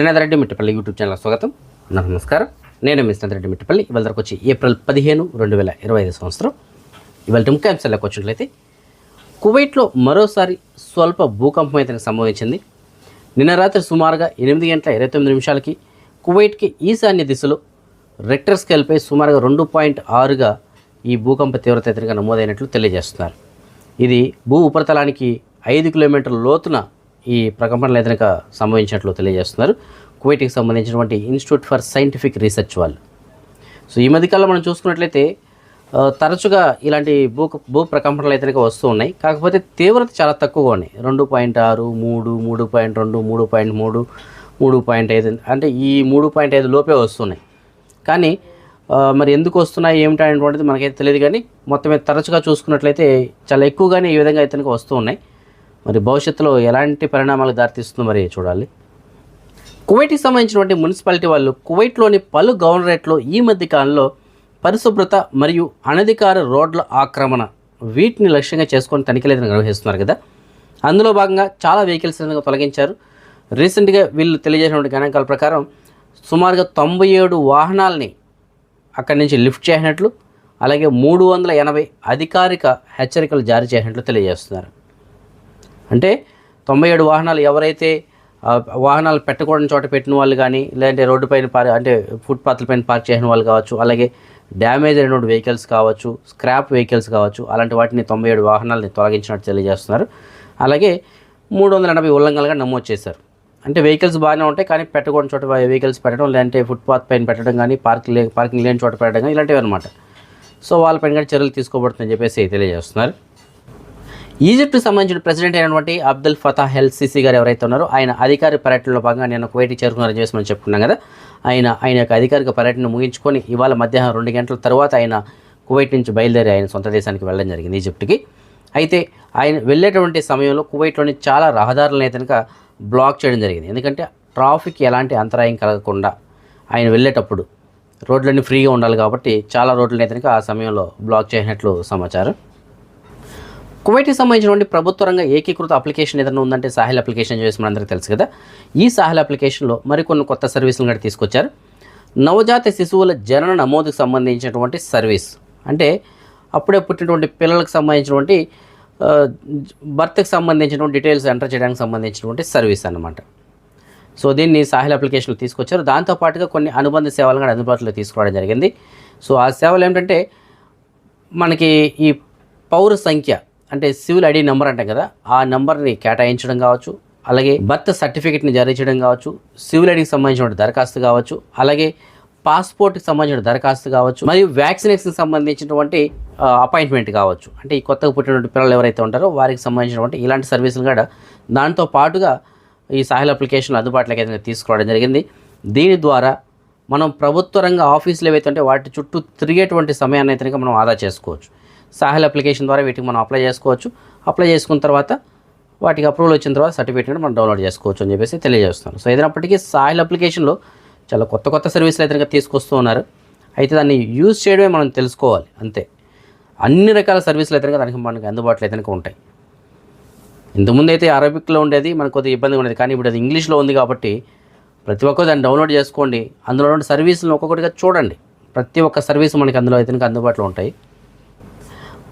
Srinath Reddy Mittapalli YouTube channel స్వాగతం. నమస్కారం. నేను మీ శ్రీనాథ్ రెడ్డి మిట్టపల్లి. ఇవాళ ధరకు వచ్చి ఏప్రిల్ పదిహేను రెండు వేల ఇరవై ఐదు సంవత్సరం. ఇవాళ ముఖ్యాంశాలకు వచ్చినట్లయితే కువైట్లో మరోసారి స్వల్ప భూకంపం అయితే సంభవించింది. నిన్న రాత్రి సుమారుగా ఎనిమిది గంటల ఇరవై తొమ్మిది నిమిషాలకి కువైట్కి ఈశాన్య దిశలో రెక్టర్ స్కేల్పై సుమారుగా రెండు పాయింట్ ఆరుగా ఈ భూకంప తీవ్రత ఎదురుగా నమోదైనట్లు తెలియజేస్తున్నారు. ఇది భూ ఉపరితలానికి ఐదు కిలోమీటర్ల లోతున ఈ ప్రకంపనలు ఎదురుగా సంభవించినట్లు తెలియజేస్తున్నారు. కువైట్కి సంబంధించినటువంటి ఇన్స్టిట్యూట్ ఫర్ సైంటిఫిక్ రీసెర్చ్ వాళ్ళు. సో ఈ మధ్యకాలంలో మనం చూసుకున్నట్లయితే తరచుగా ఇలాంటి భూ భూ ప్రకంపనలు అయితే వస్తూ ఉన్నాయి. కాకపోతే తీవ్రత చాలా తక్కువగా ఉన్నాయి. రెండు పాయింట్ ఆరు మూడు మూడు పాయింట్ రెండు మూడు పాయింట్ మూడు మూడు పాయింట్ ఐదు అంటే ఈ మూడు పాయింట్ ఐదు లోపే వస్తున్నాయి. కానీ మరి ఎందుకు వస్తున్నాయి ఏమిటనేటువంటిది మనకైతే తెలియదు కానీ మొత్తం తరచుగా చూసుకున్నట్లయితే చాలా ఎక్కువగానే ఈ విధంగా అయితే వస్తూ ఉన్నాయి. మరి భవిష్యత్తులో ఎలాంటి పరిణామాలు దారితీస్తుందో మరి చూడాలి. కువైట్కి సంబంధించినటువంటి మున్సిపాలిటీ వాళ్ళు కువైట్లోని పలు గవర్నరేట్లో ఈ మధ్య కాలంలో పరిశుభ్రత మరియు అనధికార రోడ్ల ఆక్రమణ వీటిని లక్ష్యంగా చేసుకొని తనిఖీలు నిర్వహిస్తున్నారు కదా. అందులో భాగంగా చాలా వెహికల్స్ తొలగించారు. రీసెంట్గా వీళ్ళు తెలియజేసినటువంటి గణాంకాల ప్రకారం సుమారుగా తొంభై ఏడు వాహనాలని అక్కడి నుంచి లిఫ్ట్ చేసినట్లు అలాగే మూడు వందల ఎనభై అధికారిక హెచ్చరికలు జారీ చేసినట్లు తెలియజేస్తున్నారు. అంటే తొంభై ఏడు వాహనాలు ఎవరైతే వాహనాలు పెట్టకూడని చోట పెట్టిన వాళ్ళు కానీ లేదంటే రోడ్డుపైన పార్ అంటే ఫుట్పాత్ల పైన పార్క్ చేసిన వాళ్ళు కావచ్చు అలాగే డ్యామేజ్ అయినటువంటి వెహికల్స్ కావచ్చు స్క్రాప్ వెహికల్స్ కావచ్చు అలాంటి వాటిని తొంభై ఏడు వాహనాలని తొలగించినట్టు తెలియజేస్తున్నారు. అలాగే మూడు వందల ఎనభై ఉల్లంఘనలుగా నమోదు చేశారు. అంటే వెహికల్స్ బాగానే ఉంటాయి కానీ పెట్టకూడని చోట వెహికల్స్ పెట్టడం లేదంటే ఫుట్పాత్ పైన పెట్టడం కానీ పార్క్ లే పార్కింగ్ లేని చోట పెట్టడం కానీ ఇలాంటివి అనమాట సో వాళ్ళపైన కూడా చర్యలు తీసుకోబడుతుందని చెప్పేసి తెలియజేస్తున్నారు. ఈజిప్ట్కి సంబంధించిన ప్రెసిడెంట్ అయినటువంటి అబ్దుల్ ఫతాహ్ ఎల్ సిసి గారు ఎవరైతే ఉన్నారో ఆయన అధికార పర్యటనలో భాగంగా నేను కువైట్ చేరుకున్నారని చెప్పేసి మనం చెప్పుకున్నాం కదా. ఆయన ఆయన యొక్క అధికారిక పర్యటన ముగించుకొని ఇవాళ మధ్యాహ్నం రెండు గంటల తర్వాత ఆయన కువైట్ నుంచి బయలుదేరి ఆయన సొంత దేశానికి వెళ్ళడం జరిగింది ఈజిప్ట్కి. అయితే ఆయన వెళ్ళేటువంటి సమయంలో కువైట్లోని చాలా రహదారులను అయితే కనుక బ్లాక్ చేయడం జరిగింది. ఎందుకంటే ట్రాఫిక్ ఎలాంటి అంతరాయం కలగకుండా ఆయన వెళ్ళేటప్పుడు రోడ్లన్నీ ఫ్రీగా ఉండాలి కాబట్టి చాలా రోడ్లను అయితే ఆ సమయంలో బ్లాక్ చేసినట్లు సమాచారం. కువైట్కి సంబంధించినటువంటి ప్రభుత్వ రంగ ఏకీకృత అప్లికేషన్ ఏదైనా ఉందంటే సాహిల్ అప్లికేషన్ చేసి మనందరికీ తెలుసు కదా. ఈ సాహిల్ అప్లికేషన్లో మరికొన్ని కొత్త సర్వీసులు కూడా తీసుకొచ్చారు. నవజాత శిశువుల జనన నమోదుకు సంబంధించినటువంటి సర్వీస్. అంటే అప్పుడే పుట్టినటువంటి పిల్లలకు సంబంధించినటువంటి బర్త్కి సంబంధించినటువంటి డీటెయిల్స్ ఎంటర్ చేయడానికి సంబంధించినటువంటి సర్వీస్ అన్నమాట. సో దీన్ని సాహిల్ అప్లికేషన్లు తీసుకొచ్చారు. దాంతోపాటుగా కొన్ని అనుబంధ సేవలు కూడా అందుబాటులో తీసుకురావడం జరిగింది. సో ఆ సేవలు ఏంటంటే మనకి ఈ పౌర సంఖ్య అంటే సివిల్ ఐడి నెంబర్ అంటాం కదా ఆ నెంబర్ని కేటాయించడం కావచ్చు అలాగే బర్త్ సర్టిఫికేట్ని జారీ చేయడం కావచ్చు సివిల్ ఐడికి సంబంధించిన దరఖాస్తు కావచ్చు అలాగే పాస్పోర్ట్కి సంబంధించిన దరఖాస్తు కావచ్చు మరియు వ్యాక్సినేషన్కి సంబంధించినటువంటి అపాయింట్మెంట్ కావచ్చు. అంటే ఈ కొత్తగా పుట్టినటువంటి పిల్లలు ఎవరైతే ఉంటారో వారికి సంబంధించినటువంటి ఇలాంటి సర్వీసులు కూడా దాంతో పాటుగా ఈ సాహిల్ అప్లికేషన్ అందుబాటులోకి అయితే తీసుకురావడం జరిగింది. దీని ద్వారా మనం ప్రభుత్వ రంగ ఆఫీసులు ఏవైతే ఉంటే వాటి చుట్టూ తిరిగేటువంటి సమయాన్ని అయితే మనం ఆదా చేసుకోవచ్చు. సాహిల్ అప్లికేషన్ ద్వారా వీటికి మనం అప్లై చేసుకోవచ్చు. అప్లై చేసుకున్న తర్వాత వాటికి అప్రూవల్ వచ్చిన తర్వాత సర్టిఫికేట్ మనం డౌన్లోడ్ చేసుకోవచ్చు అని చెప్పేసి తెలియజేస్తున్నాను. సో ఏదైనప్పటికీ సాహిల్ అప్లికేషన్లో చాలా కొత్త కొత్త సర్వీసులు అయితే తీసుకొస్తూ ఉన్నారు. అయితే దాన్ని యూజ్ చేయడమే మనం తెలుసుకోవాలి అంతే. అన్ని రకాల సర్వీసులు అయితే దానికి మనకి అందుబాటులో అయితే ఉంటాయి. ఇంతకుముందు అయితే అరబిక్లో ఉండేది మనకు కొద్దిగా ఇబ్బందిగా ఉండేది. కానీ ఇప్పుడు అది ఇంగ్లీష్లో ఉంది కాబట్టి ప్రతి ఒక్కరు దాన్ని డౌన్లోడ్ చేసుకోండి. అందులో ఉన్న సర్వీసులను ఒక్కొక్కటిగా చూడండి. ప్రతి ఒక్క సర్వీస్ మనకి అందులో అయితే అందుబాటులో ఉంటాయి.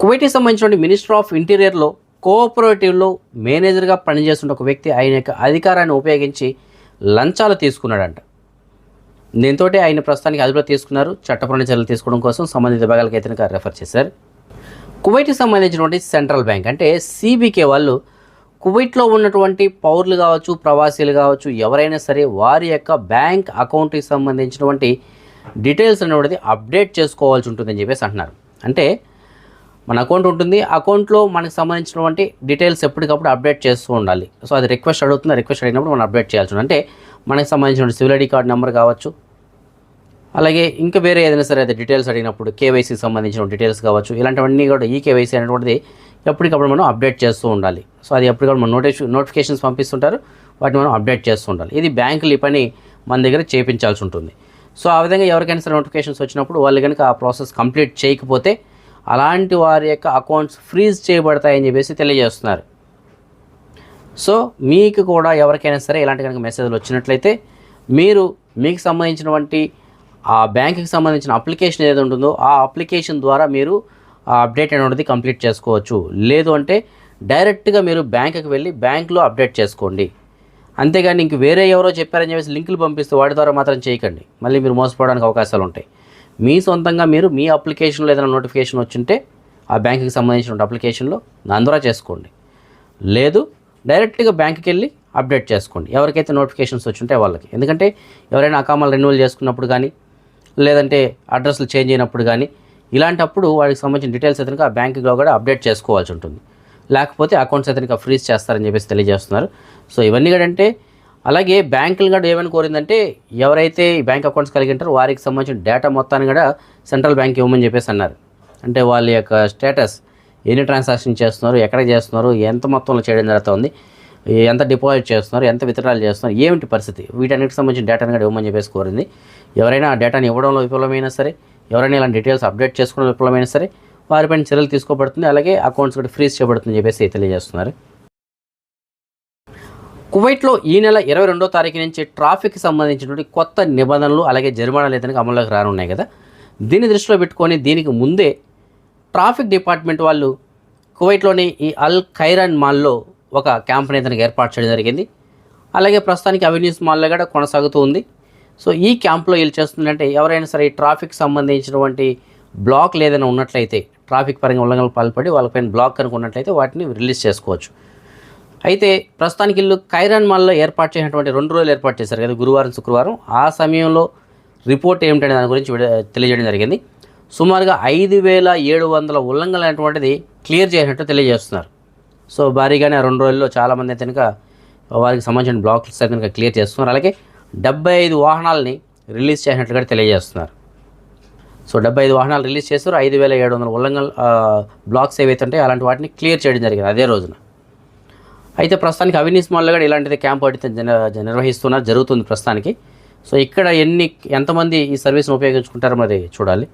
కువైట్కి సంబంధించిన మినిస్టర్ ఆఫ్ ఇంటీరియర్లో కోఆపరేటివ్లో మేనేజర్గా పనిచేస్తున్న ఒక వ్యక్తి ఆయన యొక్క అధికారాన్ని ఉపయోగించి లంచాలు తీసుకున్నాడంట. దీంతో ఆయన ప్రస్తుతానికి అదుపులో తీసుకున్నారు. చట్టపరమైన చర్యలు తీసుకోవడం కోసం సంబంధిత విభాగాలకు అయితే రెఫర్ చేశారు. కువైట్కి సంబంధించినటువంటి సెంట్రల్ బ్యాంక్ అంటే సిబికే వాళ్ళు కువైట్లో ఉన్నటువంటి పౌరులు కావచ్చు ప్రవాసీలు కావచ్చు ఎవరైనా సరే వారి యొక్క బ్యాంక్ అకౌంట్కి సంబంధించినటువంటి డీటెయిల్స్ అనేటువంటిది అప్డేట్ చేసుకోవాల్సి ఉంటుందని చెప్పేసి అంటున్నారు. అంటే మన అకౌంట్ ఉంటుంది. అకౌంట్లో మనకు సంబంధించినటువంటి డీటెయిల్స్ ఎప్పటికప్పుడు అప్డేట్ చేస్తూ ఉండాలి. సో అది రిక్వెస్ట్ అడుగుతుంది రిక్వెస్ట్ అడిగినప్పుడు మనం అప్డేట్ చేయాల్సి అంటే మనకు సంబంధించిన సివిల్ ఐడి కార్డ్ నెంబర్ కావచ్చు. అలాగే ఇంకా వేరే ఏదైనా సరే అది డీటెయిల్స్ అడిగినప్పుడు కేవైసీకి సంబంధించిన డీటెయిల్స్ కావచ్చు. ఇలాంటివన్నీ కూడా ఈ కేవైసీ అనేటువంటిది ఎప్పటికప్పుడు మనం అప్డేట్ చేస్తూ ఉండాలి. సో అది ఎప్పటికప్పుడు మనం నోటిఫి నోటిఫికేషన్స్ పంపిస్తుంటారు. వాటిని మనం అప్డేట్ చేస్తూ ఉండాలి. ఇది బ్యాంకులు ఈ పని మన దగ్గర చేయించాల్సి ఉంటుంది. సో ఆ విధంగా ఎవరికైనా సరే నోటిఫికేషన్స్ వచ్చినప్పుడు వాళ్ళు కనుక ఆ ప్రాసెస్ కంప్లీట్ చేయకపోతే అలాంటి వారి యొక్క అకౌంట్స్ ఫ్రీజ్ చేయబడతాయని చెప్పేసి తెలియజేస్తున్నారు. సో మీకు కూడా ఎవరికైనా సరే ఇలాంటి కనుక మెసేజ్లు వచ్చినట్లయితే మీరు మీకు సంబంధించినటువంటి ఆ బ్యాంకుకి సంబంధించిన అప్లికేషన్ ఏది ఉంటుందో ఆ అప్లికేషన్ ద్వారా మీరు ఆ అప్డేట్ అనేది కంప్లీట్ చేసుకోవచ్చు. లేదు అంటే డైరెక్ట్గా మీరు బ్యాంకుకి వెళ్ళి బ్యాంకులో అప్డేట్ చేసుకోండి. అంతేగాని ఇంక వేరే ఎవరో చెప్పారని చెప్పేసి లింకులు పంపిస్తే వాటి ద్వారా మాత్రం చేయకండి. మళ్ళీ మీరు మోసపోవడానికి అవకాశాలు ఉంటాయి మీ సొంతంగా మీరు మీ అప్లికేషన్లో ఏదైనా నోటిఫికేషన్ వచ్చింటే ఆ బ్యాంకుకి సంబంధించిన అప్లికేషన్లో దాని ద్వారా చేసుకోండి. లేదు డైరెక్ట్గా బ్యాంకుకి వెళ్ళి అప్డేట్ చేసుకోండి. ఎవరికైతే నోటిఫికేషన్స్ వచ్చుంటే వాళ్ళకి. ఎందుకంటే ఎవరైనా అకామాలు రెన్యువల్ చేసుకున్నప్పుడు కానీ లేదంటే అడ్రస్లు చేంజ్ అయినప్పుడు కానీ ఇలాంటప్పుడు వాడికి సంబంధించిన డీటెయిల్స్ అయితే ఆ బ్యాంకులో కూడా అప్డేట్ చేసుకోవాల్సి ఉంటుంది. లేకపోతే అకౌంట్స్ అయితే ఫ్రీజ్ చేస్తారని చెప్పేసి తెలియజేస్తున్నారు. సో ఇవన్నీ కూడా అంటే అలాగే బ్యాంకులు కూడా ఏమని కోరిందంటే ఎవరైతే ఈ బ్యాంక్ అకౌంట్స్ కలిగి ఉంటారో వారికి సంబంధించిన డేటా మొత్తాన్ని కూడా సెంట్రల్ బ్యాంక్ ఇవ్వమని చెప్పేసి అన్నారు. అంటే వాళ్ళ యొక్క స్టేటస్ ఎన్ని ట్రాన్సాక్షన్ చేస్తున్నారు ఎక్కడ చేస్తున్నారు ఎంత మొత్తంలో చేయడం జరుగుతుంది ఎంత డిపాజిట్ చేస్తున్నారు ఎంత విత్డ్రాల్ చేస్తున్నారు ఏమిటి పరిస్థితి వీటన్నిటికి సంబంధించిన డేటాను కూడా ఇవ్వమని చెప్పేసి కోరింది. ఎవరైనా ఆ డేటాని ఇవ్వడంలో విఫలమైనా సరే ఎవరైనా ఇలాంటి డీటెయిల్స్ అప్డేట్ చేసుకోవడం విఫలమైనా సరే వారిపైన చర్యలు తీసుకోబడుతుంది అలాగే అకౌంట్స్ కూడా ఫ్రీజ్ చేయబడుతుంది చెప్పేసి తెలియజేస్తున్నారు. కువైట్లో ఈ నెల ఇరవై రెండో తారీఖు నుంచి ట్రాఫిక్కి సంబంధించినటువంటి కొత్త నిబంధనలు అలాగే జరిమానాలు అయితే అమల్లోకి రానున్నాయి కదా? దీన్ని దృష్టిలో పెట్టుకొని దీనికి ముందే ట్రాఫిక్ డిపార్ట్మెంట్ వాళ్ళు కువైట్లోని ఈ అల్ ఖైరాన్ మాల్లో ఒక క్యాంప్ని అయితే ఏర్పాటు చేయడం జరిగింది. అలాగే ప్రస్తుతానికి అవెన్యూస్ మాల్లో కూడా కొనసాగుతూ ఉంది. సో ఈ క్యాంప్లో వీళ్ళు చేస్తుందంటే ఎవరైనా సరే ఈ ట్రాఫిక్ సంబంధించినటువంటి బ్లాక్ ఏదైనా ఉన్నట్లయితే ట్రాఫిక్ పరంగా ఉల్లంఘనలు పాల్పడి వాళ్ళపైన బ్లాక్ కనుక ఉన్నట్లయితే వాటిని రిలీజ్ చేసుకోవచ్చు. అయితే ప్రస్తుతానికి ఇల్లు కైరాన్ మాల్లో ఏర్పాటు చేసినటువంటి రెండు రోజులు ఏర్పాటు చేశారు కదా గురువారం శుక్రవారం. ఆ సమయంలో రిపోర్ట్ ఏమిటనే దాని గురించి తెలియజేయడం జరిగింది. సుమారుగా ఐదు వేల ఏడు వందల ఉల్లంఘనలు అనేటువంటిది క్లియర్ చేసినట్టు తెలియజేస్తున్నారు. సో భారీగానే ఆ రెండు రోజుల్లో చాలామంది అయితే కనుక వారికి సంబంధించిన బ్లాక్స్ కనుక క్లియర్ చేస్తున్నారు. అలాగే డెబ్బై ఐదు వాహనాలని రిలీజ్ చేసినట్లు కూడా తెలియజేస్తున్నారు. సో డెబ్బై ఐదు వాహనాలు రిలీజ్ చేస్తారు ఐదు వేల ఏడు వందల ఉల్లంఘన బ్లాక్స్ ఏవైతే ఉంటాయో అలాంటి వాటిని క్లియర్ చేయడం జరిగింది అదే రోజున. అయితే ప్రస్తుతానికి అవినీస్ మాల్లో కూడా ఇలాంటిది క్యాంప్ అయితే నిర్వహిస్తున్నారు జరుగుతుంది ప్రస్తుతానికి. సో ఇక్కడ ఎన్ని ఎంతమంది ఈ సర్వీస్ను ఉపయోగించుకుంటారో మరి చూడాలి.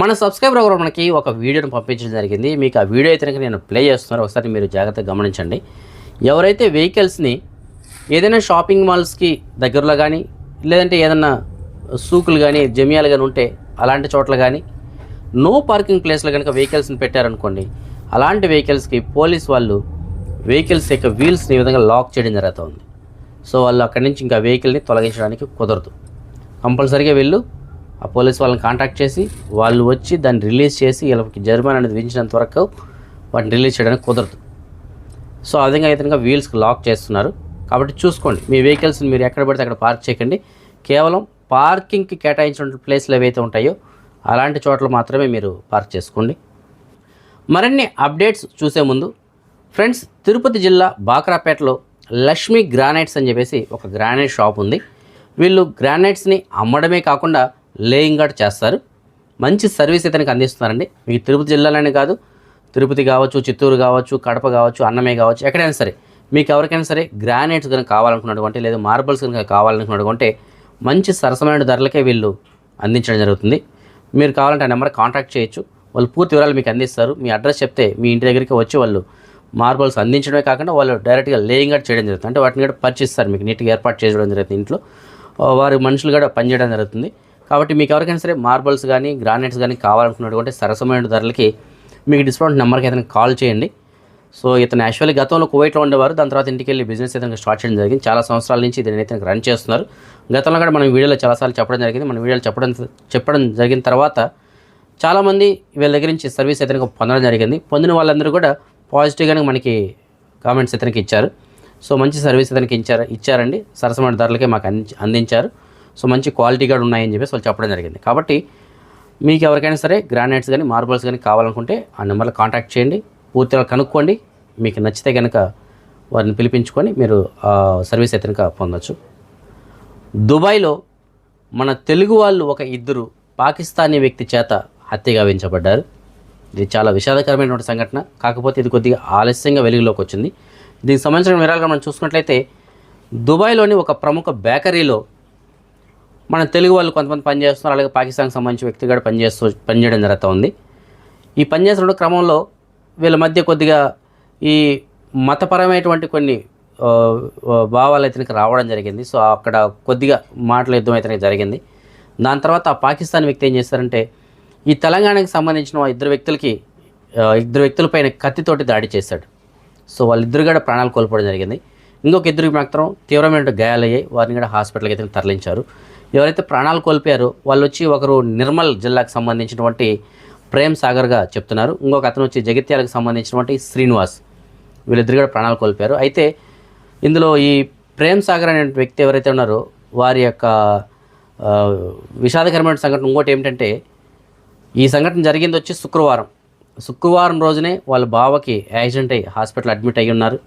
మన సబ్స్క్రైబర్ ఒకరు మనకి ఒక వీడియోని పంపించడం జరిగింది. మీకు ఆ వీడియో అయితే నేను ప్లే చేస్తున్నాను. ఒకసారి మీరు జాగ్రత్తగా గమనించండి. ఎవరైతే వెహికల్స్ని ఏదైనా షాపింగ్ మాల్స్కి దగ్గరలో కానీ లేదంటే ఏదైనా సూకులు కానీ జమియాలు కానీ ఉంటే అలాంటి చోట్ల కానీ నో పార్కింగ్ ప్లేస్లో కనుక వెహికల్స్ని పెట్టారనుకోండి అలాంటి వెహికల్స్కి పోలీస్ వాళ్ళు వెహికల్స్ యొక్క వీల్స్ని ఈ విధంగా లాక్ చేయడం జరుగుతుంది. సో వాళ్ళు అక్కడి నుంచి ఇంకా వెహికల్ని తొలగించడానికి కుదరదు. కంపల్సరీగా వీళ్ళు ఆ పోలీస్ వాళ్ళని కాంటాక్ట్ చేసి వాళ్ళు వచ్చి దాన్ని రిలీజ్ చేసి వీళ్ళకి జరిమానా అనేది విధించినంత వరకు వాటిని రిలీజ్ చేయడానికి కుదరదు. సో ఆ విధంగా అయితే వీల్స్కి లాక్ చేస్తున్నారు. కాబట్టి చూసుకోండి మీ వెహికల్స్ని మీరు ఎక్కడ పడితే అక్కడ పార్క్ చేయకండి. కేవలం పార్కింగ్కి కేటాయించిన ప్లేస్లు ఏవైతే ఉంటాయో అలాంటి చోట్ల మాత్రమే మీరు పార్క్ చేసుకోండి. మరిన్ని అప్డేట్స్ చూసే ముందు ఫ్రెండ్స్ తిరుపతి జిల్లా బాక్రాపేటలో లక్ష్మీ గ్రానైట్స్ అని చెప్పేసి ఒక గ్రానైట్ షాప్ ఉంది. వీళ్ళు గ్రానైట్స్ని అమ్మడమే కాకుండా లేయింగ్ కూడా చేస్తారు. మంచి సర్వీస్ ఇతనికి అందిస్తున్నారండి. మీకు తిరుపతి జిల్లాలోనే కాదు తిరుపతి కావచ్చు చిత్తూరు కావచ్చు కడప కావచ్చు అన్నమే కావచ్చు ఎక్కడైనా సరే మీకు ఎవరికైనా సరే గ్రానైట్స్ కనుక కావాలనుకున్నటువంటి లేదా మార్బల్స్ కనుక కావాలనుకున్నటువంటి మంచి సరసమైన ధరలకే వీళ్ళు అందించడం జరుగుతుంది. మీరు కావాలంటే ఆ నెంబర్ కాంటాక్ట్ చేయొచ్చు. వాళ్ళు పూర్తి వివరాలు మీకు అందిస్తారు. మీ అడ్రస్ చెప్తే మీ ఇంటి దగ్గరికి వచ్చి వాళ్ళు మార్బల్స్ అందించడమే కాకుండా వాళ్ళు డైరెక్ట్గా లేయింగ్ కూడా చేయడం జరుగుతుంది. అంటే వాటిని కూడా పర్చేస్తారు మీకు నీట్గా ఏర్పాటు చేయడం జరుగుతుంది ఇంట్లో. వారి మనుషులు కూడా పనిచేయడం జరుగుతుంది. కాబట్టి మీకు ఎవరికైనా సరే మార్బల్స్ కానీ గ్రానైట్స్ కానీ కావాలనుకున్నటువంటి సరసమైన ధరలకి మీకు డిస్కౌంట్ నెంబర్కి ఏదైనా కాల్ చేయండి. సో ఇతను యాక్చువల్లీ గతంలో కువైట్లో ఉండేవారు. దాని తర్వాత ఇంటికి వెళ్ళి బిజినెస్ అయితే స్టార్ట్ చేయడం జరిగింది. చాలా సంవత్సరాల నుంచి దీన్ని అయితే రన్ చేస్తున్నారు. గతంలో కూడా మనం వీడియోలో చాలాసార్లు చెప్పడం జరిగింది. మన వీడియోలో చెప్పడం చెప్పడం జరిగిన తర్వాత చాలామంది వీళ్ళ దగ్గర నుంచి సర్వీస్ అయితే పొందడం జరిగింది. పొందిన వాళ్ళందరూ కూడా పాజిటివ్గానే మనకి కామెంట్స్ ఇతనికి ఇచ్చారు. సో మంచి సర్వీస్ ఇతనికి ఇచ్చారు ఇచ్చారండి. సరసమైన ధరలకే మాకు అంది అందించారు. సో మంచి క్వాలిటీ కూడా ఉన్నాయని చెప్పేసి వాళ్ళు చెప్పడం జరిగింది. కాబట్టి మీకు ఎవరికైనా సరే గ్రానైట్స్ కానీ మార్బల్స్ కానీ కావాలనుకుంటే ఆ నెంబర్లో కాంటాక్ట్ చేయండి. పూర్తిగా కనుక్కోండి. మీకు నచ్చితే కనుక వారిని పిలిపించుకొని మీరు సర్వీస్ అయితే కనుక పొందొచ్చు. దుబాయ్లో మన తెలుగు వాళ్ళు ఒక ఇద్దరు పాకిస్తానీ వ్యక్తి చేత హత్య గావించబడ్డారు. ఇది చాలా విషాదకరమైనటువంటి సంఘటన. కాకపోతే ఇది కొద్దిగా ఆలస్యంగా వెలుగులోకి వచ్చింది. దీనికి సంబంధించిన వివరాలుగా మనం చూసుకున్నట్లయితే దుబాయ్లోని ఒక ప్రముఖ బేకరీలో మన తెలుగు వాళ్ళు కొంతమంది పనిచేస్తున్నారు. అలాగే పాకిస్తాన్కి సంబంధించిన వ్యక్తి కూడా పనిచేస్తూ పనిచేయడం జరుగుతూ ఉంది. ఈ పనిచేస్తున్న క్రమంలో వీళ్ళ మధ్య కొద్దిగా ఈ మతపరమైనటువంటి కొన్ని భావాలు ఇతనికి రావడం జరిగింది. సో అక్కడ కొద్దిగా మాటల యుద్ధం ఇతనికి జరిగింది. దాని తర్వాత ఆ పాకిస్తాన్ వ్యక్తి ఏం చేస్తారంటే ఈ తెలంగాణకి సంబంధించిన ఇద్దరు వ్యక్తులకి ఇద్దరు వ్యక్తులపైన కత్తితోటి దాడి చేశాడు. సో వాళ్ళిద్దరు కూడా ప్రాణాలు కోల్పోవడం జరిగింది. ఇంకొక ఇద్దరికి మాత్రం తీవ్రమైన గాయాలయ్యాయి. వారిని కూడా హాస్పిటల్కి అయితే తరలించారు. ఎవరైతే ప్రాణాలు కోల్పోయారో వాళ్ళు వచ్చి ఒకరు నిర్మల్ జిల్లాకు సంబంధించినటువంటి ప్రేమ్ సాగర్గా చెప్తున్నారు. ఇంకొక అతను వచ్చి జగిత్యాలకు సంబంధించినటువంటి శ్రీనివాస్. వీళ్ళిద్దరు కూడా ప్రాణాలు కోల్పోయారు. అయితే ఇందులో ఈ ప్రేమ్ సాగర్ అనే వ్యక్తి ఎవరైతే ఉన్నారో వారి యొక్క విషాదకరమైన సంఘటన ఇంకోటి ఏమిటంటే ఈ సంఘటన జరిగింది వచ్చి శుక్రవారం. శుక్రవారం రోజునే వాళ్ళ బావకి యాక్సిడెంట్ అయ్యి హాస్పిటల్ అడ్మిట్ అయ్యి ఉన్నారు.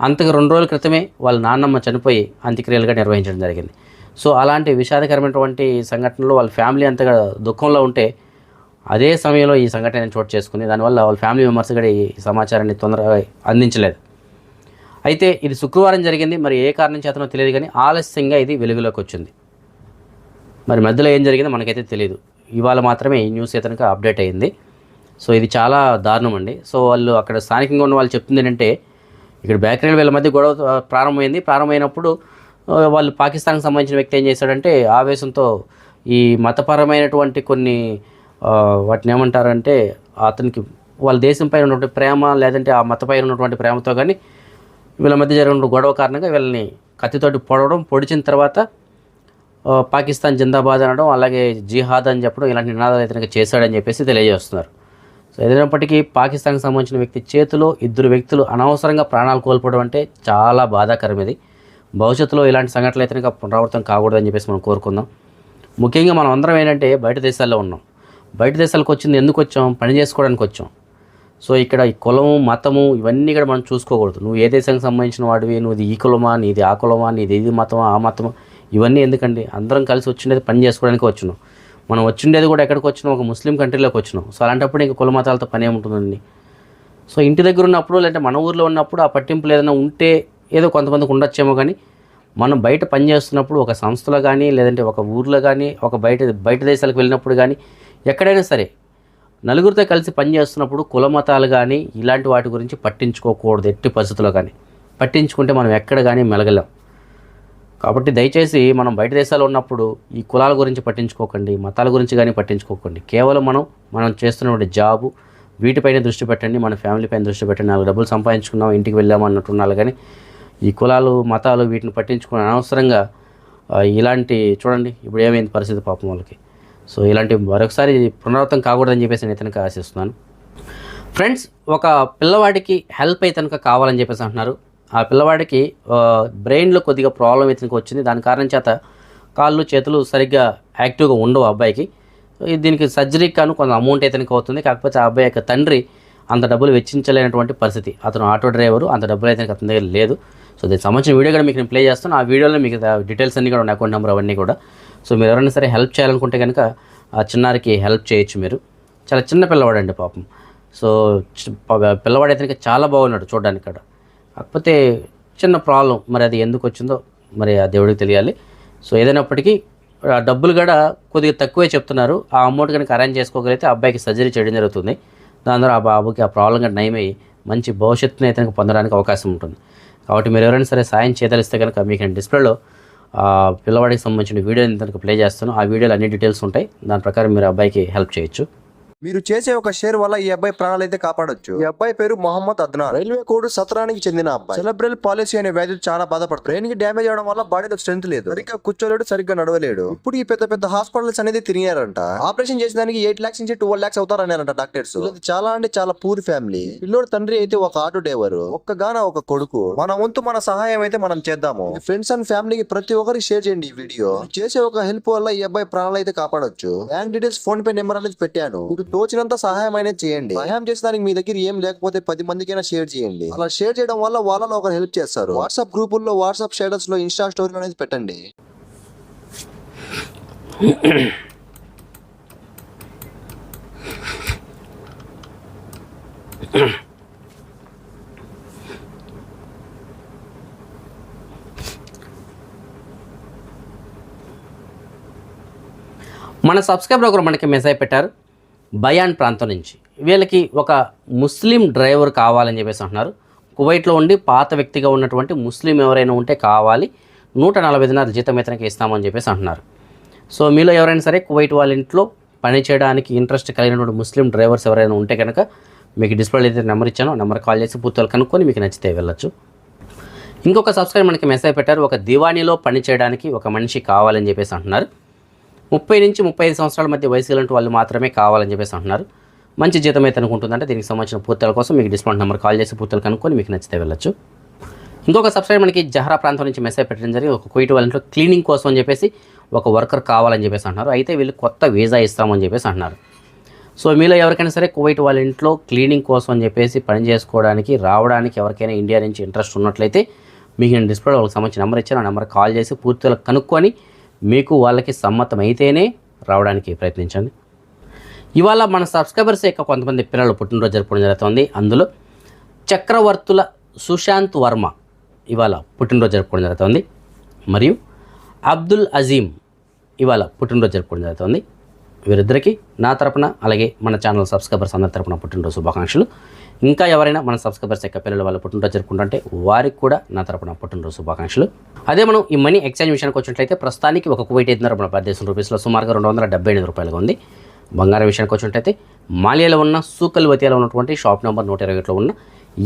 అంతకు రెండు రోజుల క్రితమే వాళ్ళ నాన్నమ్మ చనిపోయి అంత్యక్రియలుగా నిర్వహించడం జరిగింది. సో అలాంటి విషాదకరమైనటువంటి సంఘటనలో వాళ్ళ ఫ్యామిలీ అంతగా దుఃఖంలో ఉంటే అదే సమయంలో ఈ సంఘటన చోటు చేసుకుంది. దానివల్ల వాళ్ళ ఫ్యామిలీ మెంబర్స్ కూడా ఈ సమాచారాన్ని తొందరగా అందించలేదు. అయితే ఇది శుక్రవారం జరిగింది. మరి ఏ కారణం చేతనో తెలియదు కానీ ఆలస్యంగా ఇది వెలుగులోకి వచ్చింది. మరి మధ్యలో ఏం జరిగిందో మనకైతే తెలియదు ఇవాళ మాత్రమే ఈ న్యూస్ ఇతనికి అప్డేట్ అయింది. సో ఇది చాలా దారుణం అండి. సో వాళ్ళు అక్కడ స్థానికంగా ఉన్న వాళ్ళు చెప్తుంది ఏంటంటే ఇక్కడ బేకరీల వీళ్ళ మధ్య గొడవ ప్రారంభమైంది. ప్రారంభమైనప్పుడు వాళ్ళు పాకిస్తాన్కి సంబంధించిన వ్యక్తి ఏం చేశాడంటే ఆవేశంతో ఈ మతపరమైనటువంటి కొన్ని వాటిని ఏమంటారంటే అతనికి వాళ్ళ దేశం పైన ఉన్నటువంటి ప్రేమ లేదంటే ఆ మతపైన ఉన్నటువంటి ప్రేమతో కానీ వీళ్ళ మధ్య జరిగిన గొడవ కారణంగా వీళ్ళని కత్తితోటి పొడవడం పొడిచిన తర్వాత పాకిస్తాన్ జిందాబాద్ అనడం అలాగే జిహాద్ అని చెప్పడం ఇలాంటి నినాదాలు ఇతనికి చేశాడని చెప్పేసి తెలియజేస్తున్నారు. సో ఏదైనప్పటికీ పాకిస్తాన్కి సంబంధించిన వ్యక్తి చేతిలో ఇద్దరు వ్యక్తులు అనవసరంగా ప్రాణాలు కోల్పోవడం అంటే చాలా బాధాకరం ఇది. భవిష్యత్తులో ఇలాంటి సంఘటనలు అయితే పునరావృతం కాకూడదని చెప్పేసి మనం కోరుకుందాం. ముఖ్యంగా మనం అందరం ఏంటంటే బయట దేశాల్లో ఉన్నాం. బయట దేశాలకు వచ్చింది ఎందుకు వచ్చాం? పని చేసుకోవడానికి వచ్చాం. సో ఇక్కడ ఈ కులము మతము ఇవన్నీ కూడా మనం చూసుకోకూడదు. నువ్వు ఏ దేశానికి సంబంధించిన వాడివి? నువ్వు ఇది ఈ కులమా? నీది ఆ కులమా? నీది ఇది మతమా? ఆ మతమా? ఇవన్నీ ఎందుకండి? అందరం కలిసి వచ్చిండేది పని చేసుకోవడానికి వచ్చినాం. మనం వచ్చిండేది కూడా ఎక్కడికి వచ్చినాం? ఒక ముస్లిం కంట్రీలోకి వచ్చినాం. సో అలాంటప్పుడు ఇంకా కుల మతాలతో పని ఏముంటుందండి? సో ఇంటి దగ్గర ఉన్నప్పుడు లేదంటే మన ఊర్లో ఉన్నప్పుడు ఆ పట్టింపులు ఏదైనా ఉంటే ఏదో కొంతమందికి ఉండొచ్చేమో కానీ మనం బయట పని చేస్తున్నప్పుడు ఒక సంస్థలో కానీ లేదంటే ఒక ఊర్లో కానీ ఒక బయట బయట దేశాలకు వెళ్ళినప్పుడు కానీ ఎక్కడైనా సరే నలుగురితో కలిసి పని చేస్తున్నప్పుడు కుల మతాలు కానీ ఇలాంటి వాటి గురించి పట్టించుకోకూడదు ఎట్టి పరిస్థితుల్లో కానీ. పట్టించుకుంటే మనం ఎక్కడ కానీ మెలగలేం. కాబట్టి దయచేసి మనం బయట దేశాల్లో ఉన్నప్పుడు ఈ కులాల గురించి పట్టించుకోకండి మతాల గురించి కానీ పట్టించుకోకండి. కేవలం మనం మనం చేస్తున్నటువంటి జాబు వీటిపైన దృష్టి పెట్టండి మన ఫ్యామిలీ పైన దృష్టి పెట్టండి నాలుగు డబ్బులు సంపాదించుకున్నాం ఇంటికి వెళ్ళాం అన్నట్టున్నారు. కానీ ఈ కులాలు మతాలు వీటిని పట్టించుకుని అనవసరంగా ఇలాంటి చూడండి ఇప్పుడు ఏమైంది పరిస్థితి పాపం వాళ్ళకి. సో ఇలాంటి మరొకసారి పునరావృతం కాకూడదని చెప్పేసి నేను ఇతనికి ఆశిస్తున్నాను. ఫ్రెండ్స్ ఒక పిల్లవాడికి హెల్ప్ అయితే కనుక కావాలని చెప్పేసి అంటున్నారు. ఆ పిల్లవాడికి బ్రెయిన్లో కొద్దిగా ప్రాబ్లం ఇతనికి వచ్చింది. దాని కారణం చేత కాళ్ళు చేతులు సరిగ్గా యాక్టివ్గా ఉండవు ఆ అబ్బాయికి. దీనికి సర్జరీకి కాను కొంత అమౌంట్ ఇతనికి అవుతుంది. కాకపోతే ఆ అబ్బాయి యొక్క తండ్రి అంత డబ్బులు వెచ్చించలేనటువంటి పరిస్థితి. అతను ఆటో డ్రైవరు అంత డబ్బులు అయితే అతని దగ్గర లేదు. సో దీనికి సంబంధించిన వీడియో కూడా మీకు నేను ప్లే చేస్తాను. ఆ వీడియోలో మీకు డీటెయిల్స్ అన్నీ కూడా ఉన్నాయి అకౌంట్ నెంబర్ అవన్నీ కూడా. సో మీరు ఎవరైనా సరే హెల్ప్ చేయాలనుకుంటే కనుక ఆ చిన్నారికి హెల్ప్ చేయొచ్చు మీరు. చాలా చిన్న పిల్లవాడు అండి పాపం. సో పిల్లవాడు అయితే చాలా బాగున్నాడు చూడడానికి ఇక్కడ కాకపోతే చిన్న ప్రాబ్లం. మరి అది ఎందుకు వచ్చిందో మరి ఆ దేవుడికి తెలియాలి. సో ఏదైనప్పటికీ ఆ డబ్బులు కూడా కొద్దిగా తక్కువే చెప్తున్నారు. ఆ అమౌంట్ కనుక అరేంజ్ చేసుకోగలిగితే ఆ అబ్బాయికి సర్జరీ చేయడం జరుగుతుంది. దాని ద్వారా ఆ బాబుకి ఆ ప్రాబ్లం కనుక నయమై మంచి భవిష్యత్తుని అయితే పొందడానికి అవకాశం ఉంటుంది. కాబట్టి మీరు ఎవరైనా సరే సాయం చేయదలిస్తే కనుక మీకు నేను డిస్ప్లేలో ఆ పిల్లవాడికి సంబంధించిన వీడియోని కనుక ప్లే చేస్తాను. ఆ వీడియోలో అన్ని డీటెయిల్స్ ఉంటాయి. దాని ప్రకారం మీరు ఆ అబ్బాయికి హెల్ప్ చేయొచ్చు. మీరు చేసే ఒక షేర్ వల్ల ఈ అబ్బాయి ప్రాణాలు అయితే కాపాడొచ్చు. ఈ అబ్బాయి పేరు మొహమ్మద్ అద్నాన్. రైల్వే కోడ్ సత్రానికి చెందిన అబ్బాయి. సెలబ్రల్ పాలసీ అనే వ్యాధి చాలా బాధపడుతుంది. బ్రెయిన్కి డ్యామేజ్ అవడం వల్ల బాడీలో స్ట్రెంత్ లేదు. సరిగ్గా కూర్చోలేడు సరిగ్గా నడవలేడు. ఇప్పుడు ఈ పెద్ద పెద్ద హాస్పిటల్స్ అనేది తిరిగారంట. ఆపరేషన్ చేసేదానికి ఎయిట్ లాక్స్ నుంచి ట్వెల్వ్ లాక్స్ అవుతారన్నారంట డాక్టర్స్ చాలా అంటే చాలా పూర్ ఫ్యామిలీ పిల్లోడు తండ్రి అయితే ఒక ఆటో డ్రైవర్ ఒక్కగాన ఒక కొడుకు. మన వంతు మన సహాయం అయితే మనం చేద్దాము. ఫ్రెండ్స్ అండ్ ఫ్యామిలీకి ప్రతి ఒక్కరికి షేర్ చేయండి ఈ వీడియో చేసే ఒక హెల్ప్ వల్ల ఈ అబ్బాయి ప్రాణాలు అయితే కాపాడొచ్చు. Bank details PhonePe number అనేది పెట్టాను. మీరు తోచినంత సహాయం అనేది చేయండి. సహాయం చేసడానికి మీ దగ్గర ఏం లేకపోతే పది మందికైనా షేర్ చేయండి. అలా షేర్ చేయడం వల్ల వాళ్ళలో ఒకరు హెల్ప్ చేస్తారు. వాట్సాప్ గ్రూపుల్లో వాట్సాప్ స్టేటస్లో ఇన్స్టా స్టోరీ అనేది పెట్టండి. మన సబ్స్క్రైబర్ ఒకరు మనకి మెసేజ్ పెట్టారు. బయాన్ ప్రాంతం నుంచి. వీళ్ళకి ఒక ముస్లిం డ్రైవర్ కావాలని చెప్పేసి అంటున్నారు. కువైట్లో ఉండి పాత వ్యక్తిగా ఉన్నటువంటి ముస్లిం ఎవరైనా ఉంటే కావాలి. నూట నలభై దినాలు జీతం ఇతనికి ఇస్తామని చెప్పేసి అంటున్నారు. సో మీలో ఎవరైనా సరే కువైట్ వాళ్ళ ఇంట్లో పని చేయడానికి ఇంట్రెస్ట్ కలిగినటువంటి ముస్లిం డ్రైవర్స్ ఎవరైనా ఉంటే కనుక మీకు డిస్ప్లే అయితే నెంబర్ ఇచ్చాను. నెంబర్ కాల్ చేసి పూర్తిగా కనుక్కొని మీకు నచ్చితే వెళ్ళొచ్చు. ఇంకొక సబ్స్క్రైబ్ మనకి మెసేజ్ పెట్టారు. ఒక దివాణిలో పని చేయడానికి ఒక మనిషి కావాలని చెప్పేసి అంటున్నారు. ముప్పై నుంచి ముప్పై ఐదు సంవత్సరాల మధ్య వయసు గలంటి వాళ్ళు మాత్రమే కావాలని చెప్పేసి అంటున్నారు. మంచి జీతం అయితే అనుకుంటుందంటే దీనికి సంబంధించిన పూర్తల కోసం మీకు డిస్కౌంట్ నెంబర్ కాల్ చేసి పూర్తులు కనుక్కొని మీకు నచ్చితే వెళ్ళొచ్చు. ఇంకొక సబ్స్క్రైబ్ మనకి జహరా ప్రాంతం నుంచి మెసేజ్ పెట్టడం జరిగి ఒక కుయిట్ వాళ్ళ ఇంట్లో క్లీనింగ్ కోసం అని చెప్పేసి ఒక వర్కర్ కావాలని చెప్పేసి అంటున్నారు. అయితే వీళ్ళు కొత్త వీజా ఇస్తామని చెప్పేసి అంటున్నారు. సో మీలో ఎవరికైనా సరే కువైట్ వాళ్ళ ఇంట్లో క్లీనింగ్ కోసం అని చెప్పేసి పని చేసుకోవడానికి రావడానికి ఎవరికైనా ఇండియా నుంచి ఇంట్రెస్ట్ ఉన్నట్లయితే మీకు నేను డిస్ప్లే వాళ్ళకి సంబంధించిన నెంబర్ ఇచ్చాను. ఆ నెంబర్ కాల్ చేసి పూర్తిగా కనుక్కొని మీకు వాళ్ళకి సమ్మతం అయితేనే రావడానికి ప్రయత్నించండి. ఇవాళ మన సబ్స్క్రైబర్స్ యొక్క కొంతమంది పిల్లలు పుట్టినరోజు జరుపుకోవడం జరుగుతుంది. అందులో చక్రవర్తుల సుశాంత్ వర్మ ఇవాళ పుట్టినరోజు జరుపుకోవడం జరుగుతుంది. మరియు అబ్దుల్ అజీం ఇవాళ పుట్టినరోజు జరుపుకోవడం జరుగుతుంది. వీరిద్దరికీ నా తరపున అలాగే మన ఛానల్ సబ్స్క్రైబర్స్ అందరి తరపున పుట్టినరోజు శుభాకాంక్షలు. ఇంకా ఎవరైనా మన సబ్స్క్రైబర్స్ యొక్క పిల్లలు వాళ్ళ పుట్టినరోజు జరుపుకుంటుంటే వారికి కూడా నా తరపున పుట్టినరోజు శుభాకాంక్షలు. అదే మనం ఈ మనీ ఎక్స్చేంజ్ విషయానికి వచ్చినట్లయితే ప్రస్తుతానికి ఒక కువైట్ ఐదున్నర మన భారతదేశం రూపీస్లో సుమారుగా రెండు వందల డెబ్బై ఎనిమిది రూపాయలుగా ఉంది. బంగారం విషయానికి వచ్చినట్లయితే మాలియాలో ఉన్న సూకల్ వతియాలో ఉన్నటువంటి షాప్ నెంబర్ నూట ఇరవై ఒకటిలో ఉన్న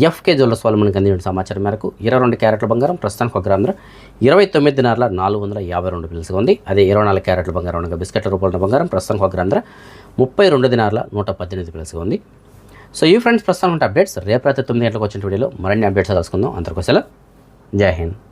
ఎఫ్కే జ్యువెలర్స్ వాళ్ళు మనకు అందించిన సమాచారం మేరకు ఇరవై రెండు క్యారెట్ల బంగారం ప్రస్తుతానికి ఒక గ్రామ ఇరవై తొమ్మిది దినార్ల నాలుగు వందల యాభై రెండు పిలుసుగా ఉంది. అదే ఇరవై నాలుగు క్యారెట్ల బంగారం ఉండగా బిస్కెట్ల రూపాయల బంగారం ప్రస్తుతానికి ఒక గ్రామ ముప్పై రెండు దినార్ల నూట పద్దెనిమిది పిలుసుగా ఉంది. సో ఈ ఫ్రెండ్స్ ప్రస్తుతం ఉంటే అప్డేట్స్ రేపు రాత్రి తొమ్మిది గంటలకు వచ్చిన వీడియోలో మరిన్ని అప్డేట్స్ తెలుసుకుందాం అందరికోసం జై హింద్.